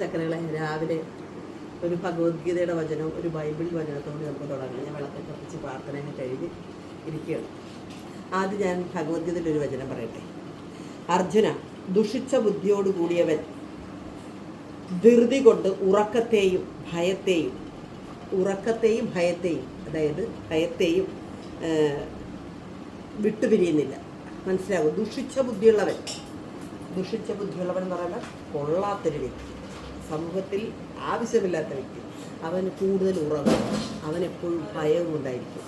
ചക്കരകളെ രാവിലെ ഒരു ഭഗവത്ഗീതയുടെ വചനവും ഒരു ബൈബിൾ വചനത്തോട് നമുക്ക് തുടങ്ങാം. ഞാൻ വിളക്കെ കത്തിച്ച് പ്രാർത്ഥനയൊക്കെ കഴിഞ്ഞ് ഇരിക്കുകയാണ്. ആദ്യം ഞാൻ ഭഗവത്ഗീതയുടെ ഒരു വചനം പറയട്ടെ. അർജുന ദുഷിച്ച ബുദ്ധിയോട് കൂടിയവൻ ധൃതി കൊണ്ട് ഉറക്കത്തെയും ഭയത്തെയും ഉറക്കത്തെയും ഭയത്തെയും അതായത് ഭയത്തെയും വിട്ടുപിരിയുന്നില്ല. മനസ്സിലാകും ദുഷിച്ച ബുദ്ധിയുള്ളവൻ. ദുഷിച്ച ബുദ്ധിയുള്ളവൻ എന്ന് പറയുമ്പോൾ കൊള്ളാത്തൊരു വ്യക്തി. സമൂഹത്തിൽ ആവശ്യമില്ലാത്ത വ്യക്തി. അവന് കൂടുതൽ ഉറങ്ങും അവനെപ്പോഴും ഭയവും ഉണ്ടായിരിക്കും.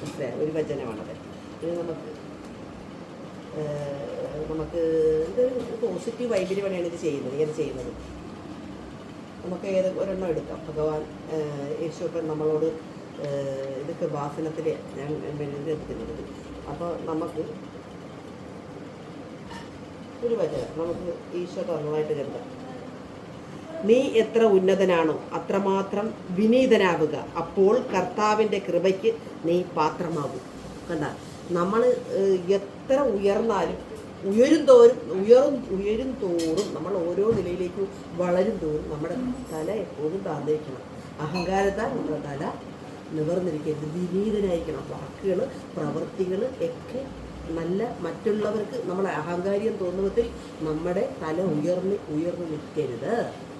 മനസ്സിലായ? ഒരു വചനമാണത് ഇത് നമുക്ക് നമുക്ക് ഇതൊരു പോസിറ്റീവ് വൈബിന് വേണ്ടിയാണ് ഇത് ചെയ്യുന്നത്. ഇങ്ങനെ ചെയ്യുന്നത്? നമുക്ക് ഏത് ഒരെണ്ണം എടുക്കാം. ഭഗവാൻ യേശുപ്പൻ നമ്മളോട് ഇതൊക്കെ വാസനത്തിൽ ഞാൻ ഇത് എടുക്കുന്നത്. അപ്പോൾ നമുക്ക് ഒരു വചനം നമുക്ക് ഈശോ തന്നതായിട്ട് കരുതാം നീ എത്ര ഉന്നതനാണോ അത്രമാത്രം വിനീതനാവുക അപ്പോൾ കർത്താവിന്റെ കൃപയ്ക്ക് നീ പാത്രമാകും. കണ്ട? നമ്മൾ എത്ര ഉയർന്നാലും ഉയരും തോറും ഉയരും ഉയരും തോറും നമ്മൾ ഓരോ നിലയിലേക്കും വളരും തോറും നമ്മുടെ തല എപ്പോഴും താഴ്ന്നിരിക്കണം അഹങ്കാരത്താൽ നമ്മുടെ തല നിവർന്നിരിക്കരുത്. വിനീതനായിരിക്കണം. വാക്കുകൾ പ്രവൃത്തികൾ ഒക്കെ നല്ല മറ്റുള്ളവർക്ക് നമ്മളെ അഹങ്കാരിയം തോന്നുന്നതിൽ നമ്മുടെ തല ഉയർന്ന് ഉയർന്നു നിൽക്കരുത്.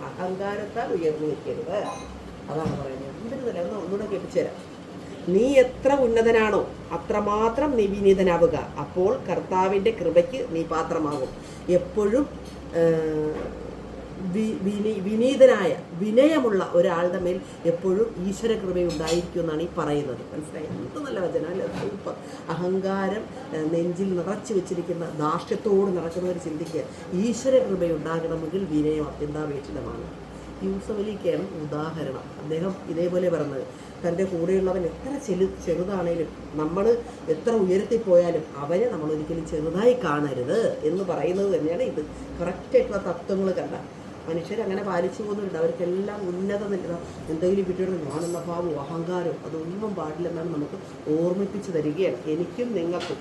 അഹങ്കാരത്താൽ ഉയർന്നു നിൽക്കരുത്. അതാണ് പറയുന്നത്. എന്തൊരു തല ഒന്ന് ഒന്നുകൂടെ കെട്ടിച്ചേരാം. നീ എത്ര ഉന്നതനാണോ അത്രമാത്രം നീ വിനീതനാവുക. അപ്പോൾ കർത്താവിന്റെ കൃപയ്ക്ക് നീ പാത്രമാകും. എപ്പോഴും വിനീതനായ വിനയമുള്ള ഒരാളുടെ മേൽ എപ്പോഴും ഈശ്വര കൃപയുണ്ടായിരിക്കും എന്നാണ് ഈ പറയുന്നത്. മനസ്സിലായി? എന്ത് നല്ല വചനം അഹങ്കാരം നെഞ്ചിൽ നിറച്ചു വെച്ചിരിക്കുന്ന ദാർഷ്ട്യത്തോട് നടക്കുന്നവർ ചിന്തിക്കുക ഈശ്വര കൃപയുണ്ടാകണമെങ്കിൽ വിനയം അത്യന്താപേക്ഷിതമാണ് യൂസഫ് അലിക്കാണ് ഉദാഹരണം. അദ്ദേഹം ഇതേപോലെ പറഞ്ഞത് തന്റെ കൂടെയുള്ളവൻ എത്ര ചെറു ചെറുതാണേലും നമ്മൾ എത്ര ഉയരത്തിൽ പോയാലും അവനെ നമ്മൾ ഒരിക്കലും ചെറുതായി കാണരുത് എന്ന് പറയുന്നത് തന്നെയാണ് ഇത്. കറക്റ്റായിട്ടുള്ള തത്വങ്ങൾ കണ്ട മനുഷ്യർ അങ്ങനെ പാലിച്ചു പോകുന്നുണ്ട്. അവർക്കെല്ലാം ഉന്നത എന്തെങ്കിലും കിട്ടിയിട്ട് ഞാനെന്ന അഹങ്കാരവും അതൊന്നും പാടില്ലെന്നാണ് നമുക്ക് ഓർമ്മിപ്പിച്ച് തരികയാണ്. എനിക്കും നിങ്ങൾക്കും.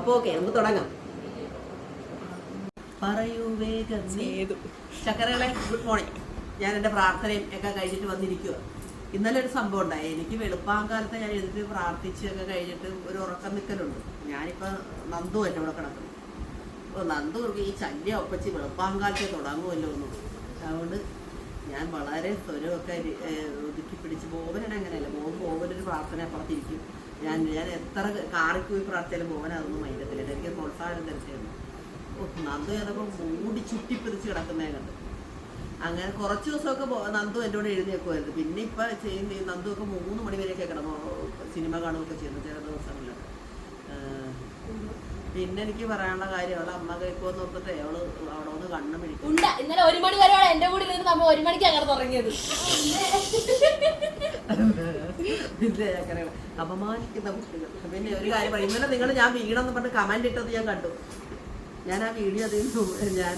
അപ്പോൾ ഓക്കെ നമുക്ക് തുടങ്ങാം. പറയൂ വേഗം. ചക്കരകളെ ഗുഡ് മോർണിംഗ്. ഞാൻ എന്റെ പ്രാർത്ഥനയും ഒക്കെ കഴിഞ്ഞിട്ട് വന്നിരിക്കുക ഇന്നലെ ഒരു സംഭവം ഉണ്ടായി. എനിക്ക് വെളുപ്പാങ്കാലത്ത് ഞാൻ എഴുതിട്ട് പ്രാർത്ഥിച്ചൊക്കെ കഴിഞ്ഞിട്ട് ഒരു ഉറക്കം നിൽക്കലുണ്ട് ഞാനിപ്പോൾ നന്ദു എന്റെ ഇവിടെ കിടക്കുന്നു. അപ്പോൾ നന്ദു ഈ ശല്യം ഒപ്പച്ച് വെളുപ്പാങ്കാലത്തെ തുടങ്ങുമല്ലോ എന്ന് അതുകൊണ്ട് ഞാൻ വളരെ സ്വരമൊക്കെ ഒതുക്കി പിടിച്ച് ബോബനാണ് അങ്ങനെയല്ല ബോബൻ ബോബനൊരു പ്രാർത്ഥന അപ്പുറത്തിരിക്കും ഞാൻ ഞാൻ എത്ര കാറിൽ പോയി പ്രാർത്ഥിച്ചാലും ബോബൻ അതൊന്നും മൈൻഡത്തില്ല എനിക്ക് പ്രോത്സാഹനം തരത്തിലാണ് നന്ദു ചിലപ്പോൾ മൂടി ചുറ്റിപ്പിടിച്ച് കിടക്കുന്നേ കണ്ടു. അങ്ങനെ കുറച്ച് ദിവസമൊക്കെ നന്ദു എന്റെ കൂടെ എഴുതി വെക്കുമായിരുന്നു പിന്നെ ഇപ്പം ചെയ്യുന്ന നന്ദു ഒക്കെ മൂന്ന് മണി വരെയൊക്കെ കിടന്നു സിനിമ കാണുകയൊക്കെ ചെയ്യുന്നു. ചില ദിവസങ്ങളിലൊക്കെ ഏഹ്, പിന്നെ എനിക്ക് പറയാനുള്ള കാര്യം അവളെ അമ്മ കഴിക്കുമെന്ന് നോക്കട്ടെ അവൾ അവിടെ ഒന്ന് കണ്ണു പിടിക്കും. ഉണ്ട. ഇന്നലെ ഒരു മണി വരെയാണ് എന്റെ കൂടെ ഇരുന്ന് നമ്മൾ ഒരു മണിക്ക് അങ്ങനെ തുടങ്ങിയത്. പിന്നെ അങ്ങനെ അപമാനിക്കുന്ന കുട്ടികൾ. പിന്നെ ഒരു കാര്യം പറയും ഇന്നലെ നിങ്ങൾ ഞാൻ വീണെന്ന് പറഞ്ഞ് കമന്റ് ഇട്ടത് ഞാൻ കണ്ടു. ഞാൻ ആ വീഡിയോ അതിൽ നിന്ന് ഞാൻ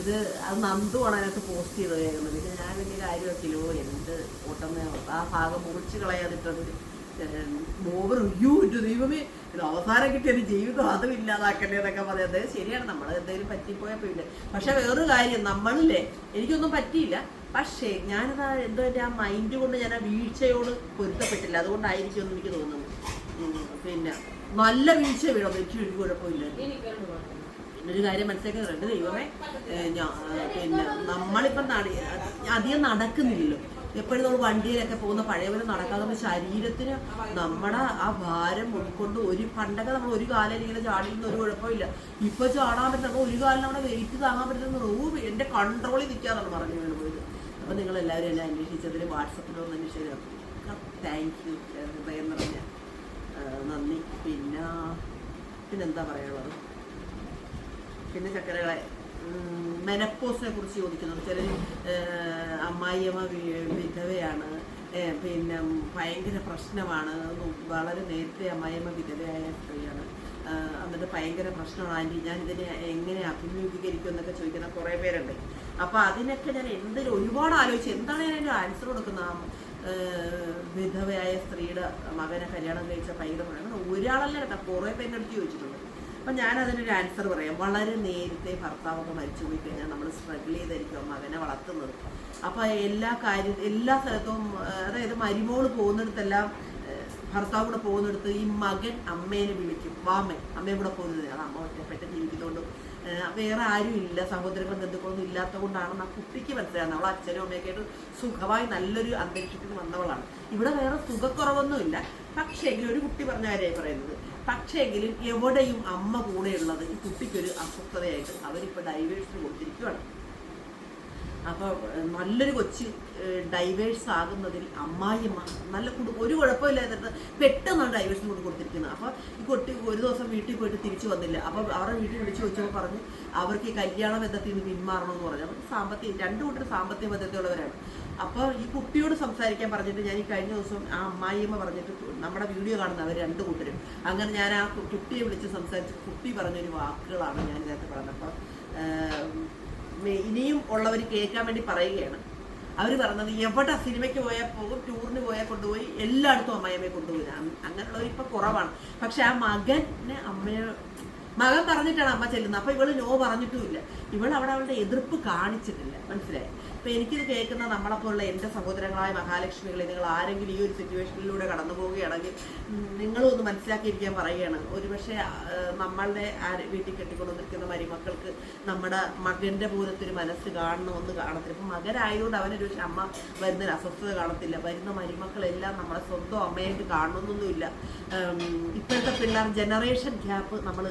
ഇത് അത് നന്ദു ആണ് അതിനകത്ത് പോസ്റ്റ് ചെയ്തത് കേൾക്കുന്നത്. പിന്നെ ഞാൻ വലിയ കാര്യമൊക്കെയോ എന്ത് ഓട്ടം ആ ഭാഗം മുറിച്ച് കളയാതിട്ടത്. ഓവർ എന്റെ ദൈവമേ. ഇത് അവസാനം കിട്ടിയ ഒരു ജീവിതം അതും ഇല്ലാതാക്കണ്ടേ എന്നൊക്കെ പറയുന്നത് ശരിയാണ്. നമ്മൾ എന്തെങ്കിലും പറ്റിപ്പോയാൽ പോയില്ല. പക്ഷെ വേറൊരു കാര്യം നമ്മളില്ലേ എനിക്കൊന്നും പറ്റിയില്ല. പക്ഷേ ഞാനത് എന്തോ എന്റെ ആ മൈൻഡ് കൊണ്ട് ഞാൻ ആ വീഴ്ചയോട് പൊരുത്തപ്പെട്ടില്ല. അതുകൊണ്ടായിരിക്കും എന്ന് എനിക്ക് തോന്നുന്നു. പിന്നെ നല്ല വീഴ്ച വീഴും എനിക്ക് ഒരു കുഴപ്പമില്ല. ഒരു കാര്യം മനസ്സിലാക്കുന്നുണ്ട് ദൈവമേ. പിന്നെ നമ്മളിപ്പം അധികം നടക്കുന്നില്ലല്ലോ. എപ്പോഴും നമ്മൾ വണ്ടിയിലൊക്കെ പോകുന്ന പഴയപോലെ നടക്കാതെ നമ്മുടെ ശരീരത്തിന് നമ്മുടെ ആ ഭാരം ഉൾക്കൊണ്ട് ഒരു പണ്ടൊക്കെ നമ്മൾ ഒരു കാലം ഇങ്ങനെ ചാടിയിരുന്ന ഒരു കുഴപ്പമില്ല. ഇപ്പൊ ചാടാൻ പറ്റുന്ന ഒരു കാലം നമ്മുടെ വെയിറ്റ് താങ്ങാൻ പറ്റുന്ന റൂ എന്റെ കൺട്രോളിൽ നിൽക്കാന്നാണ് പറഞ്ഞു പോയത്. അപ്പൊ നിങ്ങൾ എല്ലാവരും എന്നെ അന്വേഷിച്ചതിൽ വാട്സപ്പിലോ ഒന്ന് അന്വേഷിച്ചു താങ്ക് യു ഹൃദയം നിറഞ്ഞ നന്ദി. പിന്നെ പിന്നെന്താ പറയാനുള്ളത്? പിന്നെ ചക്കരകളെ മെനപ്പോസിനെ കുറിച്ച് ചോദിക്കുന്നുണ്ട് ചില അമ്മായിയമ്മ വിധവയാണ്. പിന്നെ ഭയങ്കര പ്രശ്നമാണ്. വളരെ നേരത്തെ അമ്മായിയമ്മ വിധവയായ സ്ത്രീയാണ്. എന്നിട്ട് ഭയങ്കര പ്രശ്നമാണ്. ആന്റി ഞാൻ ഇതിനെ എങ്ങനെ അഭിമുഖീകരിക്കും എന്നൊക്കെ ചോദിക്കുന്ന കുറേ പേരുണ്ട്. അപ്പോൾ അതിനൊക്കെ ഞാൻ എന്തെങ്കിലും ഒരുപാട് ആലോചിച്ച് എന്താണ് ഞാൻ അതിന്റെ ആൻസർ കൊടുക്കുന്നത്? വിധവയായ സ്ത്രീയുടെ മകനെ കല്യാണം കഴിച്ച ഭയങ്കര ഒരാളല്ല കേട്ടോ. കുറേ പേരുടെ അടുത്ത് ചോദിച്ചിട്ടുണ്ട്. അപ്പം ഞാൻ അതിനൊരു ആൻസർ പറയാം. വളരെ നേരത്തെ ഭർത്താവൊക്കെ മരിച്ചു പോയി കഴിഞ്ഞാൽ നമ്മൾ സ്ട്രഗിൾ ചെയ്തായിരിക്കും മകനെ വളർത്തുന്നത്. അപ്പോൾ എല്ലാ കാര്യ എല്ലാ സ്ഥലത്തും അതായത് മരുമോൾ പോകുന്നിടത്തെല്ലാം ഭർത്താവ് കൂടെ പോകുന്നിടത്ത് ഈ മകൻ അമ്മേനെ വിളിക്കും. വാമൻ അമ്മയും കൂടെ പോകുന്നത് അത് അമ്മ ഒറ്റപ്പെട്ട് ജീവിക്കുന്നതുകൊണ്ടും വേറെ ആരും ഇല്ല. സഹോദരങ്ങളും ബന്ധുക്കളൊന്നും ഇല്ലാത്തത് കൊണ്ടാണ് ആ കുട്ടിക്ക് മനസ്സിലാകുന്നത്. അവൾ അച്ഛനും അമ്മയൊക്കെ ആയിട്ട് സുഖമായി നല്ലൊരു അന്തരീക്ഷത്തിൽ വന്നവളാണ്. ഇവിടെ വേറെ സുഖക്കുറവൊന്നുമില്ല. പക്ഷേ ഒരു കുട്ടി പറഞ്ഞ കാര്യമായി പറയുന്നത് പക്ഷേ എങ്കിലും എവിടെയും അമ്മ കൂടെയുള്ളത് കുട്ടിക്കൊരു അസ്വസ്ഥതയായിട്ട് അവരിപ്പോൾ ഡൈവേഴ്സിന് കൊടുത്തിരിക്കുകയാണ് അപ്പോൾ നല്ലൊരു കൊച്ച് ഡൈവേഴ്സ് ആകുന്നതിൽ അമ്മായിയമ്മ നല്ല ഒരു കുഴപ്പമില്ലാതിട്ട് പെട്ടെന്നാണ് ഡൈവേഴ്സ് കൊണ്ട് കൊടുത്തിരിക്കുന്നത് അപ്പോൾ ഈ കുട്ടി ഒരു ദിവസം വീട്ടിൽ പോയിട്ട് തിരിച്ചു വന്നില്ല. അപ്പോൾ അവരുടെ വീട്ടിൽ വിളിച്ച് ചോദിച്ചപ്പോൾ പറഞ്ഞു അവർക്ക് ഈ കല്യാണ ബന്ധത്തിൽ നിന്ന് പിന്മാറണമെന്ന് പറഞ്ഞു. അപ്പോൾ സാമ്പത്തിക രണ്ടു കൂട്ടർ സാമ്പത്തിക ബന്ധത്തിലുള്ളവരാണ് അപ്പോൾ ഈ കുട്ടിയോട് സംസാരിക്കാൻ പറഞ്ഞിട്ട് ഞാൻ ഈ കഴിഞ്ഞ ദിവസം ആ അമ്മായിയമ്മ പറഞ്ഞിട്ട് നമ്മുടെ വീഡിയോ കാണുന്ന അവർ രണ്ട് കൂട്ടരും. അങ്ങനെ ഞാൻ ആ കുട്ടിയെ വിളിച്ച് സംസാരിച്ച് കുട്ടി പറഞ്ഞൊരു വാക്കുകളാണ് ഞാൻ ഇതിനകത്ത് പറഞ്ഞത്. അപ്പോൾ ഇനിയും ഉള്ളവർ കേൾക്കാൻ വേണ്ടി പറയുകയാണ്. അവർ പറഞ്ഞത് എവിടെ സിനിമയ്ക്ക് പോയാൽ പോകും ടൂറിന് പോയാൽ കൊണ്ടുപോയി എല്ലായിടത്തും അമ്മായിയമ്മയെ കൊണ്ടുപോയി. അങ്ങനെയുള്ളവർ ഇപ്പൊ കുറവാണ്. പക്ഷെ ആ മകനെ അമ്മയെ മകൻ പറഞ്ഞിട്ടാണ് അമ്മ ചെല്ലുന്നത്. അപ്പൊ ഇവൾ നോ പറഞ്ഞിട്ടുമില്ല. ഇവൾ അവിടെ അവളുടെ എതിർപ്പ് കാണിച്ചിട്ടില്ല. മനസ്സിലായി? അപ്പൊ എനിക്കിത് കേൾക്കുന്ന നമ്മളെപ്പോലുള്ള എന്റെ സഹോദരങ്ങളായ മഹാലക്ഷ്മികളെ നിങ്ങൾ ആരെങ്കിലും ഈ ഒരു സിറ്റുവേഷനിലൂടെ കടന്നു പോവുകയാണെങ്കിൽ നിങ്ങളും ഒന്ന് മനസ്സിലാക്കിയിരിക്കാൻ പറയുകയാണ്. ഒരുപക്ഷെ നമ്മളുടെ വീട്ടിൽ കെട്ടിക്കൊണ്ടുവന്നിരിക്കുന്ന മരുമക്കൾക്ക് നമ്മുടെ മകന്റെ പോലത്തൊരു മനസ്സ് കാണണമെന്ന് കാണത്തില്ല. ഇപ്പം മകനായതുകൊണ്ട് അവനൊരു പക്ഷെ അമ്മ വരുന്നൊരു അസ്വസ്ഥത കാണത്തില്ല. വരുന്ന മരുമക്കളെല്ലാം നമ്മളെ സ്വന്തം അമ്മയായിട്ട് കാണണമെന്നൊന്നുമില്ല. ഇപ്പോഴത്തെ പിള്ളേർ ജനറേഷൻ ഗ്യാപ്പ് നമ്മൾ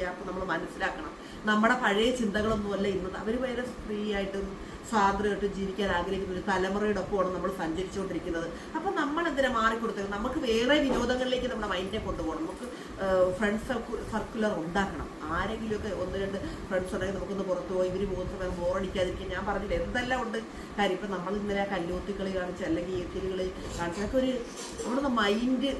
ഗ്യാപ്പ് നമ്മൾ മനസ്സിലാക്കണം. നമ്മുടെ പഴയ ചിന്തകളൊന്നുമല്ല ഇന്നത്. അവർ ഭയങ്കര ഫ്രീ ആയിട്ടും സ്വാതന്ത്ര്യമായിട്ടും ജീവിക്കാൻ ആഗ്രഹിക്കുന്ന ഒരു തലമുറയുടെ ഒപ്പമാണ് നമ്മൾ സഞ്ചരിച്ചുകൊണ്ടിരിക്കുന്നത്. അപ്പം നമ്മൾ എന്തിനാ മാറിക്കൊടുത്തത്? നമുക്ക് വേറെ വിനോദങ്ങളിലേക്ക് നമ്മുടെ മൈൻഡിനെ കൊണ്ടുപോകണം. നമുക്ക് ഫ്രണ്ട് സർക്കുലർ ഉണ്ടാക്കണം. ആരെങ്കിലുമൊക്കെ ഒന്ന് രണ്ട് ഫ്രണ്ട്സ് ഉണ്ടെങ്കിൽ നമുക്കൊന്ന് പുറത്ത് പോയി ഇവർ പോകുന്ന സമയം ബോറടിക്കാതിരിക്കും ഞാൻ പറഞ്ഞില്ല എന്തെല്ലാം ഉണ്ട്? കാര്യം ഇപ്പം നമ്മൾ ഇന്നലെ കല്ലൂത്തി കളി കാണിച്ച് അല്ലെങ്കിൽ ഈർക്കലി കളി കാണിച്ചതൊക്കെ ഒരു നമ്മുടെ മൈൻഡ്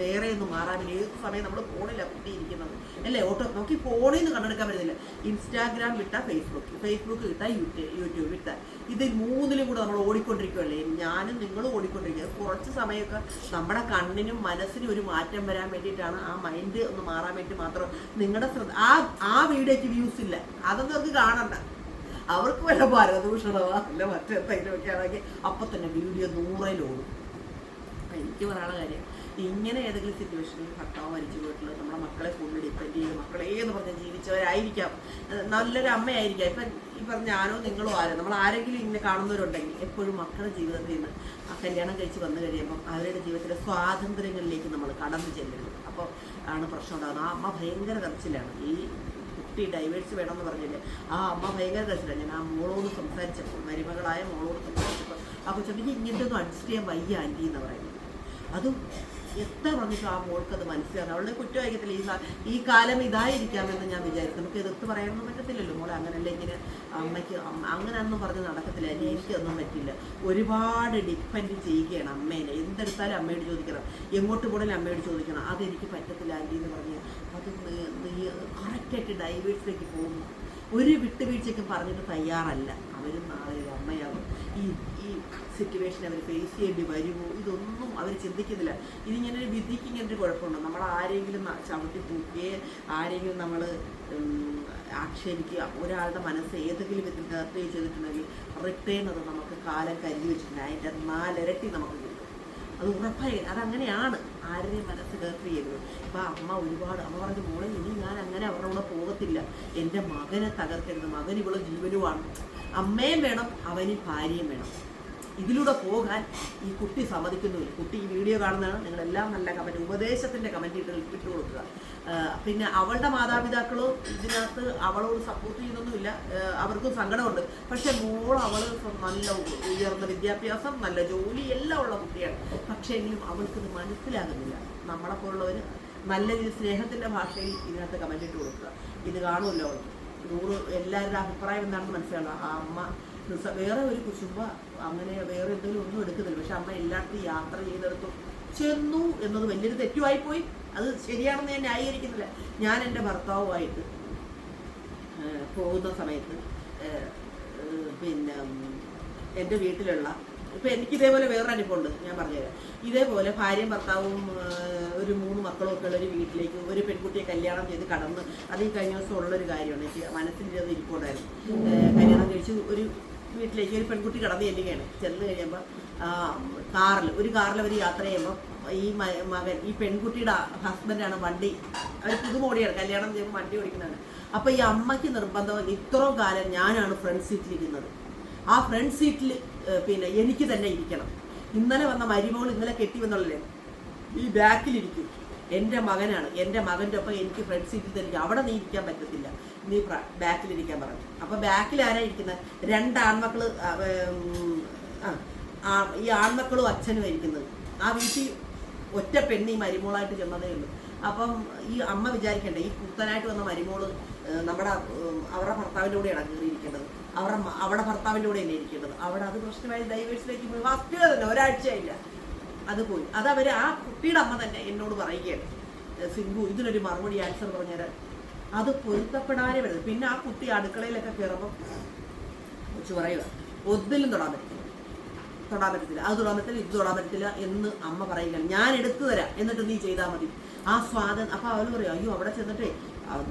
വേറെ ഒന്നും മാറാനില്ല. ഏത് സമയം നമ്മൾ ഫോണില്ല കുത്തിയിരിക്കുന്നത് അല്ലേ ഓട്ടോ നമുക്ക് ഈ ഫോണിൽ നിന്ന് കണ്ടെടുക്കാൻ പറ്റുന്നില്ല ഇൻസ്റ്റാഗ്രാം വിട്ടാൽ ഫേസ്ബുക്ക് ഫേസ്ബുക്ക് വിട്ടാൽ യൂട്യൂബ് യൂട്യൂബ് വിട്ടാൽ ഇത് മൂന്നിലും കൂടെ നമ്മൾ ഓടിക്കൊണ്ടിരിക്കുകയല്ലേ ഞാനും നിങ്ങളും ഓടിക്കൊണ്ടിരിക്കുക. കുറച്ച് സമയമൊക്കെ നമ്മുടെ കണ്ണിനും മനസ്സിനും ഒരു മാറ്റം വരാൻ വേണ്ടിയിട്ടാണ് ആ മൈൻഡ് ഒന്ന് മാറാൻ വേണ്ടി മാത്രം നിങ്ങളുടെ ശ്രദ്ധ ആ ആ ആ വീഡിയോക്ക് വ്യൂസ് ഇല്ല. അതൊന്നും അവർക്ക് കാണണ്ട. അവർക്ക് വല്ല ഭാരതഭൂഷണമോ അല്ല മറ്റെന്തെങ്കിലുമൊക്കെ ആണെങ്കിൽ അപ്പം തന്നെ വീഡിയോ അപ്പം എനിക്ക് പറയാനുള്ള കാര്യം ഇങ്ങനെ ഏതെങ്കിലും സിറ്റുവേഷനിൽ ഭർത്താവ് മരിച്ചു പോയിട്ടുള്ള നമ്മളെ മക്കളെ ഫുള്ള് ഡിപ്പെൻഡ് ചെയ്ത് മക്കളെ എന്ന് പറഞ്ഞാൽ ജീവിച്ചവരായിരിക്കാം. നല്ലൊരു അമ്മയായിരിക്കാം. ഇപ്പം ഈ പറഞ്ഞ ഞാനോ നിങ്ങളോ ആരോ നമ്മൾ ആരെങ്കിലും ഇങ്ങനെ കാണുന്നവരുണ്ടെങ്കിൽ എപ്പോഴും മക്കളുടെ ജീവിതത്തിൽ നിന്ന് ആ കല്യാണം കഴിച്ച് വന്നു കഴിയുമ്പം അവരുടെ ജീവിതത്തിലെ സ്വാതന്ത്ര്യങ്ങളിലേക്ക് നമ്മൾ കടന്നു ചെല്ലരുത്. അപ്പോൾ ആണ് പ്രശ്നം ഉണ്ടാകുന്നത്. ആ അമ്മ ഭയങ്കര തരച്ചിലാണ് ഈ കുട്ടി ഡൈവേഴ്സ് വേണമെന്ന് പറഞ്ഞില്ലേ ആ അമ്മ ഭയങ്കര തരച്ചിലാണ് ഞാൻ ആ മോളോട് സംസാരിച്ചപ്പോൾ മരുമകളായ മോളോട് സംസാരിച്ചപ്പോൾ ആ കൊച്ചു ഇങ്ങനത്തെ ഒന്നും അഡ്ജസ്റ്റ് ചെയ്യാൻ വയ്യ ആന്റി എന്ന് പറയുന്നത്. അതും എത്ര പറഞ്ഞിട്ടും ആ മോൾക്ക് അത് മനസ്സിലാകും അവളുടെ കുറ്റമായിരിക്കത്തില്ല ഈ ഈ കാലം ഇതായിരിക്കാമെന്ന് ഞാൻ വിചാരിക്കും നമുക്ക് എതിർത്ത് പറയാനൊന്നും പറ്റത്തില്ലല്ലോ. മോളെ അങ്ങനല്ല ഇങ്ങനെ അമ്മയ്ക്ക് അമ്മ- അങ്ങനെയൊന്നും പറഞ്ഞ് നടക്കത്തില്ല. അല്ലെ എനിക്കൊന്നും പറ്റില്ല. ഒരുപാട് ഡിപ്പെൻഡ് ചെയ്യുകയാണ് അമ്മേനെ. എന്തെടുത്താലും അമ്മയോട് ചോദിക്കണം. എങ്ങോട്ട് പോകണമെങ്കിലും അമ്മയോട് ചോദിക്കണം. അതെനിക്ക് പറ്റത്തില്ല ആന്റി എന്ന് പറഞ്ഞ് അത് കറക്റ്റായിട്ട് ഡൈവേഴ്സിലേക്ക് പോകുന്നു. ഒരു വിട്ടുവീഴ്ചയ്ക്കും പറഞ്ഞിട്ട് തയ്യാറല്ല. അവരും നാളെ അമ്മയാകും ഈ സിറ്റുവേഷൻ അവർ ഫേസ് ചെയ്യേണ്ടി വരുമോ? ഇതൊന്നും അവർ ചിന്തിക്കുന്നില്ല. ഇതിങ്ങനെ ഒരു വിധിക്ക് ഇങ്ങനെ ഒരു കുഴപ്പമുണ്ടോ? നമ്മൾ ആരെങ്കിലും ചവിട്ടി തൂക്കുകയെ ആരെങ്കിലും നമ്മൾ ആക്ഷേപിക്കുക ഒരാളുടെ മനസ്സ് ഏതെങ്കിലും വിധത്തിൽ ഹേർട്ട് ചെയ്തിട്ടുണ്ടെങ്കിൽ റിട്ടേൺ അത് നമുക്ക് കാലം കരുതി വെച്ചിട്ടുണ്ട്. അതിന്റെ നാലിരട്ടി നമുക്ക് കിട്ടും. അത് ഉറപ്പായി. അതങ്ങനെയാണ് ആരുടെയും മനസ്സ് ഹേർട്ട് ചെയ്യരുത് ഇപ്പം അമ്മ ഒരുപാട് അമ്മ പറഞ്ഞു മോളെ ഇനി ഞാൻ അങ്ങനെ അവരുടെ കൂടെ പോകത്തില്ല. എന്റെ മകനെ തകർക്കരുത്. മകൻ ഇവിടെ ജീവനുമാണ്. അമ്മയും വേണം അവന് ഭാര്യയും വേണം. ഇതിലൂടെ പോകാൻ ഈ കുട്ടി സമ്മതിക്കുന്നുമില്ല കുട്ടി ഈ വീഡിയോ കാണുന്നതാണ്. നിങ്ങളെല്ലാം നല്ല കമന്റ് ഉപദേശത്തിന്റെ കമന്റ് ഇട്ട് ഇട്ട് കൊടുക്കുക. പിന്നെ അവളുടെ മാതാപിതാക്കളോ ഇതിനകത്ത് അവളോട് സപ്പോർട്ട് ചെയ്യുന്നൊന്നുമില്ല. അവർക്കും സങ്കടമുണ്ട്. പക്ഷേ മോൾ അവൾ നല്ല ഉയർന്ന വിദ്യാഭ്യാസം നല്ല ജോലി എല്ലാം ഉള്ള കുട്ടിയാണ്. പക്ഷേ എങ്കിലും അവൾക്കിത് മനസ്സിലാകുന്നില്ല. നമ്മളെ പോലുള്ളവർ നല്ല രീതിയിൽ സ്നേഹത്തിന്റെ ഭാഷയിൽ ഇതിനകത്ത് കമന്റ് ഇട്ട് കൊടുക്കുക. ഇത് കാണുമല്ലോ നൂറ് എല്ലാവരുടെ അഭിപ്രായം എന്താണെന്ന് മനസ്സിലാവുക ആ അമ്മ വേറെ ഒരു കുശുമ്പ അങ്ങനെ വേറെ എന്തെങ്കിലും ഒന്നും എടുക്കുന്നില്ല. പക്ഷെ അമ്മ എല്ലായിടത്തും യാത്ര ചെയ്തെടുത്തും ചെന്നു എന്നത് വലിയൊരു തെറ്റുമായി പോയി അത് ശരിയാണെന്ന് ഞാൻ ന്യായീകരിക്കുന്നില്ല. ഞാൻ എന്റെ ഭർത്താവുമായിട്ട് പോകുന്ന സമയത്ത് പിന്നെ എന്റെ വീട്ടിലുള്ള ഇപ്പം എനിക്ക് ഇതേപോലെ വേറൊരു അനുഭവമുണ്ട് ഞാൻ പറഞ്ഞുതരാം. ഇതേപോലെ ഭാര്യയും ഭർത്താവും ഒരു മൂന്ന് മക്കളും ഒക്കെ ഉള്ളൊരു വീട്ടിലേക്ക് ഒരു പെൺകുട്ടിയെ കല്യാണം ചെയ്ത് കടന്ന് അത് ഈ കഴിഞ്ഞ ദിവസം ഉള്ളൊരു കാര്യമാണ്. എനിക്ക് മനസ്സിന്റെ അത് ഇരിപ്പുണ്ടായിരുന്നു കല്യാണം കഴിച്ച് ഒരു വീട്ടിലേക്ക് ഒരു പെൺകുട്ടി കടന്നു ചെല്ലുകയാണ്. ചെന്ന് കഴിയുമ്പോൾ കാറിൽ ഒരു കാറിൽ അവർ യാത്ര ചെയ്യുമ്പോൾ ഈ മകൻ ഈ പെൺകുട്ടിയുടെ ഹസ്ബൻഡാണ് വണ്ടി അവർ പുതുമോടിയാണ് കല്യാണം ചെയ്യുമ്പോൾ വണ്ടി ഓടിക്കുന്നതാണ്. അപ്പോൾ ഈ അമ്മയ്ക്ക് നിർബന്ധം ഇത്രയും കാലം ഞാനാണ് ഫ്രണ്ട് സീറ്റിലിരിക്കുന്നത്. ആ ഫ്രണ്ട് സീറ്റിൽ പിന്നെ എനിക്ക് തന്നെ ഇരിക്കണം. ഇന്നലെ വന്ന മരുമകൾ ഇന്നലെ കെട്ടി വന്നുള്ളേ ഈ ബാക്കിലിരിക്കും. എന്റെ മകനാണ്. എന്റെ മകന്റെ ഒപ്പം എനിക്ക് ഫ്രണ്ട് സീറ്റിൽ ഇരിക്കും. അവിടെ നീ ഇരിക്കാൻ പറ്റത്തില്ല. നീ ബാക്കിലിരിക്കാൻ പറഞ്ഞു. അപ്പോൾ ബാക്കിൽ ആരാ ഇരിക്കുന്നത് രണ്ട് ആൺമക്കൾ ആ ഈ ആൺമക്കളും അച്ഛനും ഇരിക്കുന്നത് ആ വീട്ടിൽ ഒറ്റ പെണ്ണി മരുമോളായിട്ട് ചെന്നതേ ഉള്ളൂ. അപ്പം ഈ അമ്മ വിചാരിക്കണ്ടേ ഈ പുത്തനായിട്ട് വന്ന മരുമോൾ നമ്മുടെ അവരുടെ ഭർത്താവിന്റെ കൂടെയാണ് കയറിയിരിക്കേണ്ടത്. അവരുടെ അവിടെ ഭർത്താവിന്റെ കൂടെയല്ലേ ഇരിക്കേണ്ടത്. അവിടെ അത് പ്രശ്നമായി ഡൈവേഴ്സിലേക്ക് ഫസ്റ്റ് തന്നെ ഒരാഴ്ചയായില്ല. അത് പോയി. അത് അവർ ആ കുട്ടിയുടെ അമ്മ തന്നെ എന്നോട് പറയുകയാണ്. സിന്ധു ഇതിനൊരു മറുപടി ആൻസർ പറഞ്ഞുതരാൻ. അത് പൊരുത്തപ്പെടാനേ വരുന്നത്. പിന്നെ ആ കുട്ടി അടുക്കളയിലൊക്കെ കയറുമ്പോൾ വെച്ച് പറയുക ഒന്നിലും തൊടാൻ പറ്റില്ല. തൊടാൻ പറ്റത്തില്ല. അത് തൊടാൻ പറ്റില്ല ഇത് തൊടാൻ പറ്റത്തില്ല എന്ന് അമ്മ പറയുകയാണ്. ഞാൻ എടുത്തു തരാം. എന്നിട്ട് നീ ചെയ്താൽ മതി. ആ സ്വാതന്ത്ര്യം അപ്പൊ അവർ പറയും അയ്യോ അവിടെ ചെന്നിട്ടേ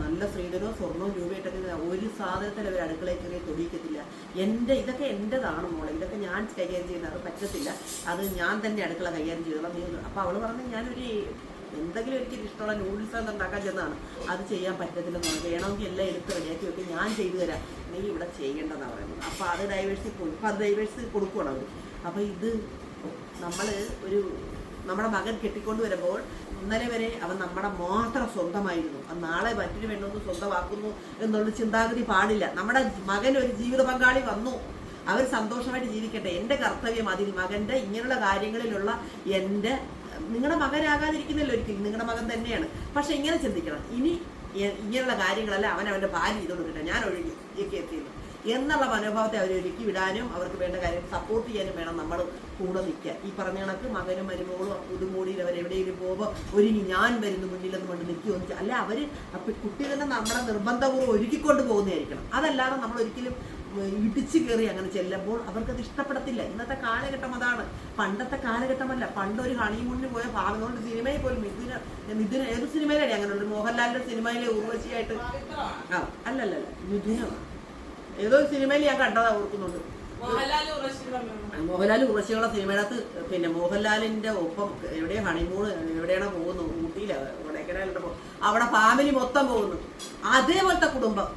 നല്ല സ്ത്രീധനോ സ്വർണവും രൂപയിട്ടൊക്കെ ഒരു സാധനത്തിൽ അവർ അടുക്കളയിൽ കയറി തൊടിയിക്കത്തില്ല. എന്റെ ഇതൊക്കെ എന്റെതാണ് മോളെ. ഇതൊക്കെ ഞാൻ കൈകാര്യം ചെയ്യുന്നത് അത് പറ്റത്തില്ല. അത് ഞാൻ തന്നെ അടുക്കള കൈകാര്യം ചെയ്തോളാം നീ അപ്പോൾ അവൾ പറഞ്ഞു ഞാനൊരു എന്തെങ്കിലും എനിക്ക് ഇഷ്ടമുള്ള നൂഡിൽസ് എന്ന് ഉണ്ടാക്കാൻ ചെന്നതാണ്. അത് ചെയ്യാൻ പറ്റത്തില്ലെന്ന് പറഞ്ഞു. വേണമെങ്കിൽ എല്ലാം എടുത്ത് റെഡിയാക്കി വെക്കും. ഞാൻ ചെയ്തു തരാം. നീ ഇവിടെ ചെയ്യേണ്ടതാണ് പറയുന്നത്. അപ്പോൾ അത് ഡൈവേഴ്സിൽ പോയി അപ്പോൾ അത് ഡൈവേഴ്സിൽ കൊടുക്കണം അവർ അപ്പോൾ ഇത് നമ്മൾ ഒരു നമ്മുടെ മകൻ കെട്ടിക്കൊണ്ട് വരുമ്പോൾ ഇന്നലെ വരെ അവൻ നമ്മുടെ മാത്രം സ്വന്തമായിരുന്നു. അത് നാളെ മറ്റൊരു പെണ്ണൊന്ന് സ്വന്തമാക്കുന്നു എന്നുള്ള ചിന്താഗതി പാടില്ല. നമ്മുടെ മകൻ ഒരു ജീവിത പങ്കാളി വന്നു. അവർ സന്തോഷമായിട്ട് ജീവിക്കട്ടെ. എന്റെ കർത്തവ്യം അതിൽ മകന്റെ ഇങ്ങനെയുള്ള കാര്യങ്ങളിലുള്ള എന്റെ നിങ്ങളുടെ മകനാകാതിരിക്കുന്നില്ല ഒരിക്കലും. നിങ്ങളുടെ മകൻ തന്നെയാണ്. പക്ഷെ ഇങ്ങനെ ചിന്തിക്കണം. ഇനി ഇങ്ങനെയുള്ള കാര്യങ്ങളല്ല അവൻ അവന്റെ ഭാര്യ ചെയ്ത് കൊടുക്കട്ടെ ഞാൻ ഒഴുകി. എത്തിയത് എന്നുള്ള മനോഭാവത്തെ അവർ ഒരുക്കി വിടാനും അവർക്ക് വേണ്ട കാര്യം സപ്പോർട്ട് ചെയ്യാനും വേണം നമ്മൾ കൂടെ നിൽക്കുക ഈ പറഞ്ഞ കണക്ക് മകനും മരുമകളും പുതുമോടിയിൽ അവർ എവിടെയെങ്കിലും പോകുമ്പോൾ ഒരുങ്ങി ഞാൻ വരുന്നു മുന്നിലെന്ന് കൊണ്ട് നിൽക്കുമെന്ന് അല്ല അവർ അപ്പം കുട്ടി തന്നെ നമ്മുടെ നിർബന്ധപൂർവം ഒരുക്കിക്കൊണ്ട് പോകുന്നതായിരിക്കണം. അതല്ലാതെ നമ്മൾ ഒരിക്കലും ഇടിച്ച് കയറി അങ്ങനെ ചെല്ലുമ്പോൾ അവർക്കത് ഇഷ്ടപ്പെടത്തില്ല. ഇന്നത്തെ കാലഘട്ടം അതാണ്. പണ്ടത്തെ കാലഘട്ടമല്ല. പണ്ട് ഒരു ഹണിമൂണിന് പോയ ഭാഗങ്ങളുടെ സിനിമയിൽ പോലും മിഥുന മിഥുന ഏത് സിനിമയിലാണ്? അങ്ങനെ ഒരു മോഹൻലാലിന്റെ സിനിമയിലെ ഊർവശിയായിട്ട് ആ അല്ലല്ല മിഥുന ഏതോ സിനിമയിൽ ഞാൻ കണ്ടതാ ഓർക്കുന്നുണ്ട്. മോഹൻലാൽ ഉറശിയുള്ള സിനിമയുടെ പിന്നെ മോഹൻലാലിന്റെ ഒപ്പം എവിടെയാ ഹണിമൂൺ എവിടെയാണോ പോകുന്നു ഊട്ടിയില കൊടൈക്കനാലിന്റെ അവിടെ ഫാമിലി മൊത്തം പോകുന്നു. അതേപോലത്തെ കുടുംബം.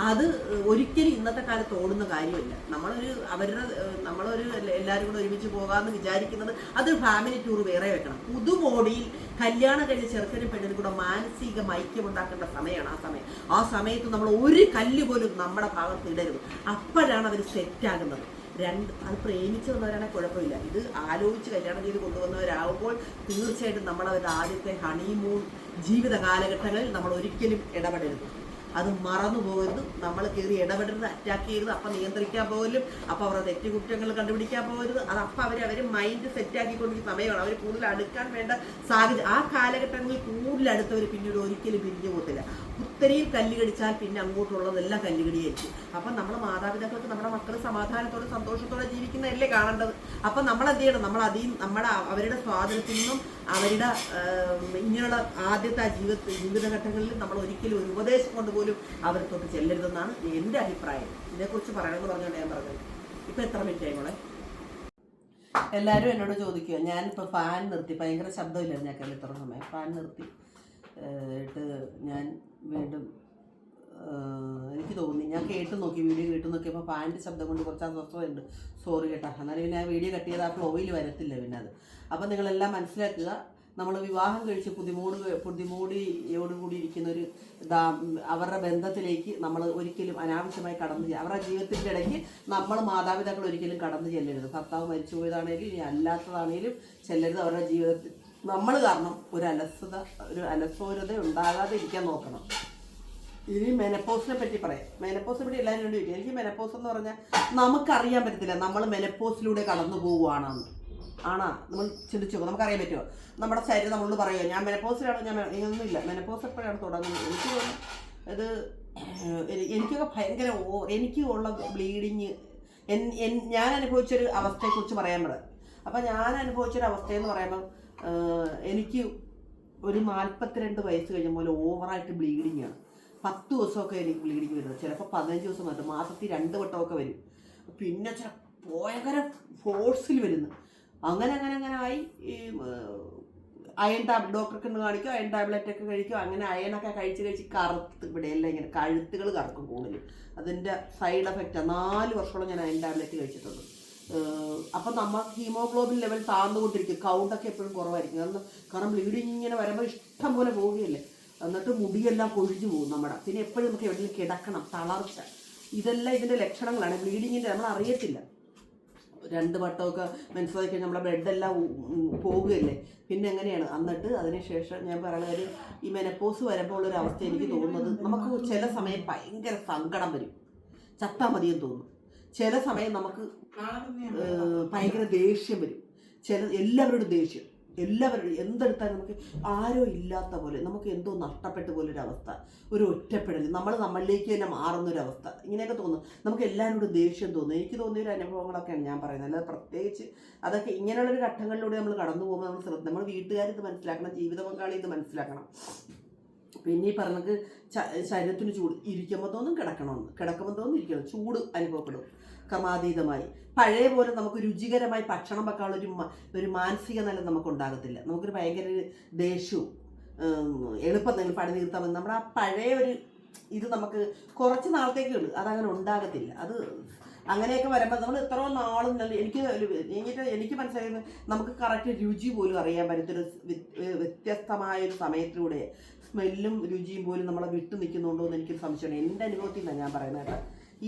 അത് ഒരിക്കലും ഇന്നത്തെ കാലത്ത് ഓടുന്ന കാര്യമില്ല. നമ്മളൊരു അവരുടെ നമ്മളൊരു എല്ലാ- എല്ലാവരും കൂടെ ഒരുമിച്ച് പോകാമെന്ന് വിചാരിക്കുന്നത് അത് ഫാമിലി ടൂർ വേറെ വെക്കണം. പുതുമോടിയിൽ കല്യാണം കഴിഞ്ഞ ചെറുക്കനും പെണ്ണിനും കൂടെ മാനസിക ഐക്യം ഉണ്ടാക്കേണ്ട സമയമാണ് ആ സമയം. ആ സമയത്ത് നമ്മൾ ഒരു കല്ല് പോലും നമ്മുടെ ഭാഗത്ത് ഇടരുത്. അപ്പോഴാണ് അവർ സെറ്റാകുന്നത് രണ്ട് അത് പ്രേമിച്ച് വന്നവരാണെങ്കിൽ കുഴപ്പമില്ല. ഇത് ആലോചിച്ച് കല്യാണം ചെയ്ത് കൊണ്ടുവന്നവരാകുമ്പോൾ തീർച്ചയായിട്ടും നമ്മളവരുടെ ആദ്യത്തെ ഹണിമൂൺ ജീവിത കാലഘട്ടങ്ങളിൽ നമ്മൾ ഒരിക്കലും ഇടപെടരുത്. അത് മറന്നു പോകരുത് നമ്മൾ കയറി ഇടപെടരുത് അറ്റാക്ക് ചെയ്യരുത് അപ്പം നിയന്ത്രിക്കാൻ പോകലും അപ്പം അവരുടെ തെറ്റുകുറ്റങ്ങൾ കണ്ടുപിടിക്കാൻ പോകരുത് അത് അപ്പം അവർ അവർ മൈൻഡ് സെറ്റാക്കിക്കൊണ്ടിരിക്കുന്ന സമയമാണ്. അവർ കൂടുതൽ അടുക്കാൻ വേണ്ട സാഹചര്യം ആ കാലഘട്ടങ്ങളിൽ കൂടുതൽ അടുത്തവർ പിന്നീട് ഒരിക്കലും പിരിഞ്ഞു പോകത്തില്ല. കുത്തരിയിൽ കല്ലുകടിച്ചാൽ പിന്നെ അങ്ങോട്ടുള്ളതെല്ലാം കല്ലുകടിയായിരിക്കും അപ്പം നമ്മൾ മാതാപിതാക്കൾക്ക് നമ്മുടെ മക്കൾ സമാധാനത്തോടെ സന്തോഷത്തോടെ ജീവിക്കുന്നതല്ലേ കാണേണ്ടത്? അപ്പം നമ്മൾ എന്ത് ചെയ്യണം നമ്മൾ അതിൽ നമ്മുടെ അവരുടെ സ്വാതന്ത്ര്യത്തിൽ നിന്നും അവരുടെ ഇങ്ങനെയുള്ള ആദ്യത്തെ ജീവിത ജീവിതഘട്ടങ്ങളിൽ നമ്മൾ ഒരിക്കലും ഒരു ഉപദേശം കൊണ്ട് പോലും അവരെ തൊട്ട് ചെല്ലരുതെന്നാണ് എന്റെ അഭിപ്രായം. ഇതിനെക്കുറിച്ച് പറയണമെന്ന് പറഞ്ഞുകൊണ്ട് ഞാൻ പറഞ്ഞത്. ഇപ്പം എത്ര മിനിറ്റ് ആയി മോളെ? എല്ലാവരും എന്നോട് ചോദിക്കുക ഞാനിപ്പോൾ ഫാൻ നിർത്തി. ഭയങ്കര ശബ്ദമില്ല ഞാൻ ഇത്ര സമയം. ഫാൻ നിർത്തി ഇട്ട് ഞാൻ വീണ്ടും എനിക്ക് തോന്നി. ഞാൻ കേട്ട് നോക്കി വീഡിയോ കേട്ട് നോക്കിയപ്പോൾ ഫാനിന്റെ ശബ്ദം കൊണ്ട് കുറച്ച് അസ്വസ്ഥതയുണ്ട്. സോറി കേട്ടോ. എന്നാലും പിന്നെ ആ വീഡിയോ കട്ട് ആ ഫ്ലോയിൽ വരത്തില്ല പിന്നെ അത്. അപ്പം നിങ്ങളെല്ലാം മനസ്സിലാക്കുക. നമ്മൾ വിവാഹം കഴിച്ച് പുതിമൂട് പുതിമൂടിയോടുകൂടി ഇരിക്കുന്ന ഒരു അവരുടെ ബന്ധത്തിലേക്ക് നമ്മൾ ഒരിക്കലും അനാവശ്യമായി കടന്നു ചെയ്യുക അവരുടെ ജീവിതത്തിന്റെ ഇടയ്ക്ക് നമ്മൾ മാതാപിതാക്കൾ ഒരിക്കലും കടന്നു ചെല്ലരുത്. ഭർത്താവ് മരിച്ചു പോയതാണേലും ഇനി അല്ലാത്തതാണേലും ചെല്ലരുത്. അവരുടെ ജീവിതത്തിൽ നമ്മൾ കാരണം ഒരു അലസത ഒരു അലസോരത ഉണ്ടാകാതെ ഇരിക്കാൻ നോക്കണം. ഇനി മെനപ്പോസിനെ പറ്റി പറയാം. മെനപ്പോസിനെ പറ്റി എല്ലാവരും വേണ്ടി ചോദിക്കും എനിക്ക് മെനപ്പോസ് എന്ന് പറഞ്ഞാൽ നമുക്കറിയാൻ പറ്റത്തില്ല. നമ്മൾ മെനപ്പോസിലൂടെ കടന്നു പോവുകയാണെന്ന്. ആണാ? നമ്മൾ ചിന്തിച്ചു നമുക്കറിയാൻ പറ്റുമോ? നമ്മുടെ ശരീരം നമ്മളോട് പറയുമോ ഞാൻ മെനപ്പോസിലാണോ ഞാൻ ഇല്ല മെനപ്പോസ് എപ്പോഴാണ് തുടങ്ങുന്നത്? എനിക്ക് ഇത് എനിക്കൊക്കെ ഭയങ്കര എനിക്ക് ഉള്ള ബ്ലീഡിങ് ഞാൻ അനുഭവിച്ചൊരു അവസ്ഥയെക്കുറിച്ച് പറയാൻ പറയാം. അപ്പം ഞാൻ അനുഭവിച്ചൊരു അവസ്ഥയെന്ന് പറയുമ്പോൾ എനിക്ക് ഒരു നാൽപ്പത്തിരണ്ട് വയസ്സ് കഴിഞ്ഞ പോലെ ഓവറായിട്ട് ബ്ലീഡിങ് ആണ്. പത്ത് ദിവസമൊക്കെ എനിക്ക് ബ്ലീഡിങ് വരുന്നത്. ചിലപ്പോൾ പതിനഞ്ച് ദിവസം വരും മാസത്തിൽ രണ്ട് വട്ടമൊക്കെ വരും. പിന്നെ ചില ഭയങ്കര ഫോഴ്സിൽ വരുന്നു. അങ്ങനെ അങ്ങനെ അങ്ങനെ ആയി. അയൺ ടാബ്ലറ്റ് ഡോക്ടർക്ക് ഒന്ന് കാണിക്കും അയൺ ടാബ്ലറ്റ് ഒക്കെ കഴിക്കും. അങ്ങനെ അയണൊക്കെ കഴിച്ച് കഴിച്ച് കറുത്ത് ഇവിടെ എല്ലാം ഇങ്ങനെ കഴുത്തുകൾ കറക്കും കൂടുതൽ. അതിന്റെ സൈഡ് എഫക്റ്റാണ് നാല് വർഷത്തോളം ഞാൻ അയൺ ടാബ്ലറ്റ് കഴിച്ചിട്ടുണ്ട്. അപ്പം നമ്മൾ ഹീമോഗ്ലോബിൻ ലെവൽ താഴ്ന്നുകൊണ്ടിരിക്കും. കൗണ്ടൊക്കെ എപ്പോഴും കുറവായിരിക്കും. കാരണം കാരണം ബ്ലീഡിങ് ഇങ്ങനെ വരുമ്പോൾ ഇഷ്ടം പോലെ പോവുകയല്ലേ. എന്നിട്ട് മുടിയെല്ലാം കൊഴിഞ്ഞു പോകും നമ്മുടെ. പിന്നെ എപ്പോഴും നമുക്ക് എവിടെയും കിടക്കണം തളർച്ച. ഇതെല്ലാം ഇതിന്റെ ലക്ഷണങ്ങളാണ്. ബ്ലീഡിങ്ങിന്റെ നമ്മൾ അറിയത്തില്ല. രണ്ട് വട്ടമൊക്കെ മനസ്സിലാക്കി കഴിഞ്ഞാൽ നമ്മുടെ ബ്ലഡെല്ലാം പോകുകയല്ലേ. പിന്നെ എങ്ങനെയാണ്? എന്നിട്ട് അതിനുശേഷം ഞാൻ പറയുന്ന ഒരു ഈ മെനപ്പോസ് വരുമ്പോൾ ഉള്ളൊരു അവസ്ഥ എനിക്ക് തോന്നുന്നത് നമുക്ക് ചില സമയം ഭയങ്കര സങ്കടം വരും. ചത്താ മതിയെന്ന് തോന്നും. ചില സമയം നമുക്ക് ഭയങ്കര ദേഷ്യം വരും. ചില എല്ലാവരോടും ദേഷ്യം. എല്ലാവരും എന്തെടുത്താലും നമുക്ക് ആരോ ഇല്ലാത്ത പോലെ നമുക്ക് എന്തോ നഷ്ടപ്പെട്ട പോലെ ഒരു അവസ്ഥ ഒരു ഒറ്റപ്പെടൽ നമ്മൾ നമ്മളിലേക്ക് തന്നെ മാറുന്ന ഒരു അവസ്ഥ ഇങ്ങനെയൊക്കെ തോന്നും. നമുക്ക് എല്ലാവരോടും ദേഷ്യം തോന്നും. എനിക്ക് തോന്നിയ ഒരു അനുഭവങ്ങളൊക്കെയാണ് ഞാൻ പറയുന്നത്. അല്ലാതെ പ്രത്യേകിച്ച് അതൊക്കെ ഇങ്ങനെയുള്ളൊരു ഘട്ടങ്ങളിലൂടെ നമ്മൾ കടന്നു പോകുമ്പോൾ നമ്മൾ ശ്രദ്ധ നമ്മൾ വീട്ടുകാർ ഇത് മനസ്സിലാക്കണം ജീവിത പങ്കാളി ഇത് മനസ്സിലാക്കണം. പിന്നെ ഈ പറഞ്ഞത് ശരീരത്തിന് ചൂട് ഇരിക്കുമ്പോൾ തോന്നും കിടക്കണമെന്ന് കിടക്കുമ്പോൾ തോന്നും ഇരിക്കണം ചൂട് അനുഭവപ്പെടും. ക്രമാതീതമായി. പഴയ പോലെ നമുക്ക് രുചികരമായി ഭക്ഷണം വെക്കാനുള്ള ഒരു ഒരു മാനസിക നില നമുക്ക് ഉണ്ടാകത്തില്ല നമുക്കൊരു ഭയങ്കര ഒരു ദേഷ്യവും എളുപ്പം നിങ്ങൾ പണി തീർത്താൽ മതി നമ്മുടെ ആ പഴയ ഒരു ഇത് നമുക്ക് കുറച്ച് നാളത്തേക്കേ ഉള്ളൂ. അതങ്ങനെ ഉണ്ടാകത്തില്ല. അത് അങ്ങനെയൊക്കെ വരുമ്പോൾ നമ്മൾ എത്രയോ നാളും നല്ല എനിക്ക് എനിക്ക് എനിക്ക് മനസ്സിലായത് നമുക്ക് കറക്റ്റ് രുചി പോലും അറിയാൻ പറ്റത്തൊരു വ്യ- വ്യത്യസ്തമായ ഒരു സമയത്തിലൂടെ സ്മെല്ലും രുചിയും പോലും നമ്മളെ വിട്ടു നിൽക്കുന്നുണ്ടോ എന്ന് എനിക്കൊരു സംശയമാണ് എന്റെ അനുഭവത്തിൽ നിന്നാണ് ഞാൻ പറയുന്നത് കേട്ടോ.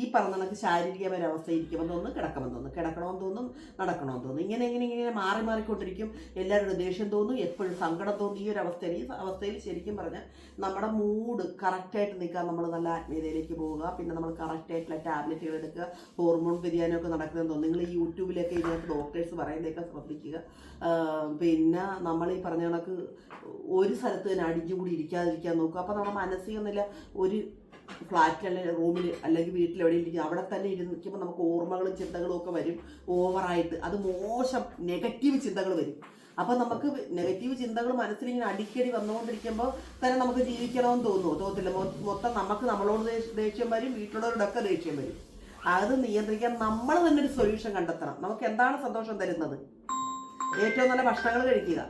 ഈ പറഞ്ഞ കണക്ക് ശാരീരികമായ അവസ്ഥ ഇരിക്കുമ്പോൾ തോന്നുന്നു. കിടക്കുമ്പോൾ തോന്നും കിടക്കണമെന്ന് തോന്നും നടക്കണമെന്ന് തോന്നും. ഇങ്ങനെ ഇങ്ങനെ ഇങ്ങനെ മാറി മാറിക്കൊണ്ടിരിക്കും. എല്ലാവരുടെ ദേഷ്യം തോന്നും എപ്പോഴും സങ്കടം തോന്നും. ഈ ഒരു അവസ്ഥയിൽ ഈ അവസ്ഥയിൽ ശരിക്കും പറഞ്ഞാൽ നമ്മുടെ മൂഡ് കറക്റ്റായിട്ട് നിൽക്കാൻ നമ്മൾ നല്ല ആത്മീയതയിലേക്ക് പോവുക. പിന്നെ നമ്മൾ കറക്റ്റായിട്ടുള്ള ടാബ്ലറ്റുകൾ എടുക്കുക. ഹോർമോൺ വ്യതിയാനമൊക്കെ നടക്കുന്നതെന്ന് തോന്നുന്നു. നിങ്ങൾ യൂട്യൂബിലൊക്കെ ഇതിനകത്ത് ഡോക്ടേഴ്സ് പറയുന്നതൊക്കെ ശ്രദ്ധിക്കുക. പിന്നെ നമ്മൾ ഈ പറഞ്ഞ കണക്ക് ഒരു സ്ഥലത്ത് തന്നെ അടിഞ്ഞുകൂടി ഇരിക്കാതിരിക്കാൻ നോക്കുക. അപ്പോൾ നമ്മുടെ മാനസിക നില ഒരു ഫ്ലാറ്റിൽ അല്ലെങ്കിൽ റൂമിൽ അല്ലെങ്കിൽ ഇരിക്കുക അവിടെ തന്നെ ഇരുന്ന് നിൽക്കുമ്പോൾ നമുക്ക് ഓർമ്മകളും ചിന്തകളും ഒക്കെ വരും. ഓവറായിട്ട് അത് മോശം നെഗറ്റീവ് ചിന്തകൾ വരും. അപ്പോൾ നമുക്ക് നെഗറ്റീവ് ചിന്തകൾ മനസ്സിൽ ഇങ്ങനെ അടിക്കടി വന്നുകൊണ്ടിരിക്കുമ്പോൾ തന്നെ നമുക്ക് ജീവിക്കണമെന്ന് തോന്നുമോ തോന്നില്ല മൊത്തം നമുക്ക് നമ്മളോട് ദേഷ്യം വരും വീട്ടിലുള്ളവരോടൊക്കെ ദേഷ്യം വരും. അത് നിയന്ത്രിക്കാൻ നമ്മൾ തന്നെ ഒരു സൊല്യൂഷൻ കണ്ടെത്തണം. നമുക്ക് എന്താണ് സന്തോഷം തരുന്നത്? ഏറ്റവും നല്ല ഭക്ഷണങ്ങൾ കഴിക്കുക.